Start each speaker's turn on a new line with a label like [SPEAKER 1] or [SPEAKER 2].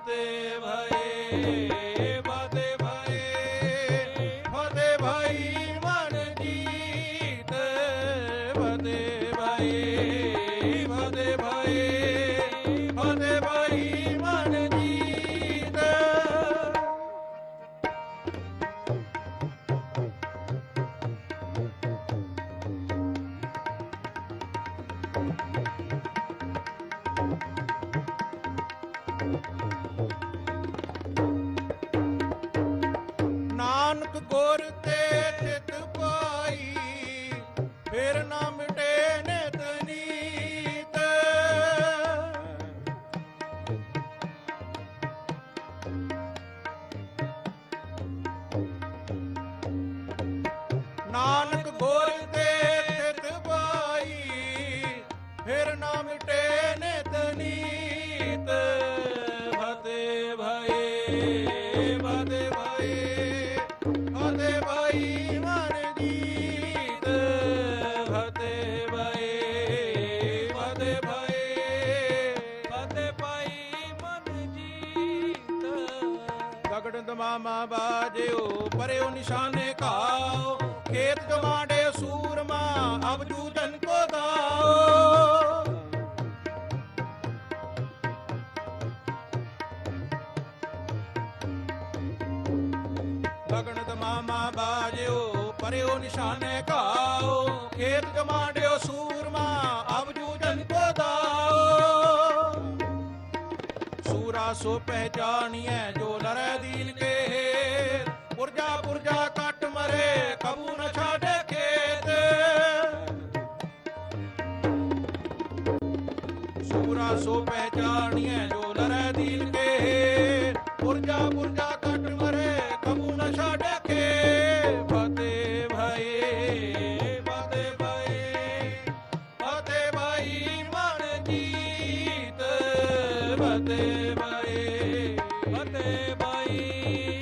[SPEAKER 1] ਫਤਿਹ ਭਾਈ ਫਤਿਹ ਭਾਈ ਫਤਿਹ ਭਾਈ ਮਨ ਜੀਤ ਫਤਿਹ ਭਾਈ ਫਤਿਹ ਭਾਈ ਫਤਿਹ ਦਮਾਮਾ ਬਾਜਿਓ ਪਰਿਓ ਨਿਸ਼ਾਨੇ ਕਾ ਗਗਨ ਦਮਾਮਾ ਬਾਜਿਓ, ਪਰਿਓ ਨਿਸ਼ਾਨੇ ਕਾਓ ਖੇਤ ਗਵਾਂਡਿਓ ਸੂਰਮਾ ਅਬ ਜੂਦਨ ਕੋ ਦਾਓ। ਸੂਰਾ ਸੋ ਪਹਿਚਾਨੀਐ ਜੋ ਲਰੈ ਦੀਨ ਕੇ ਪੁਰਜਾ ਪੁਰਜਾ ਕੱਟ ਮਰੇ, ਕਬੂ ਨ ਛਾੜੇ ਖੇਤ। ਸੂਰਾ ਸੋ ਪਹਿਚਾਨੀਐ ਜੋ ਲਰੈ ਦੀਨ ਕੇ ਪੁਰਜਾ ਪੁਰਜਾ ਫਤਿਹ ਭਾਈ ਫਤਿਹ ਭਾਈ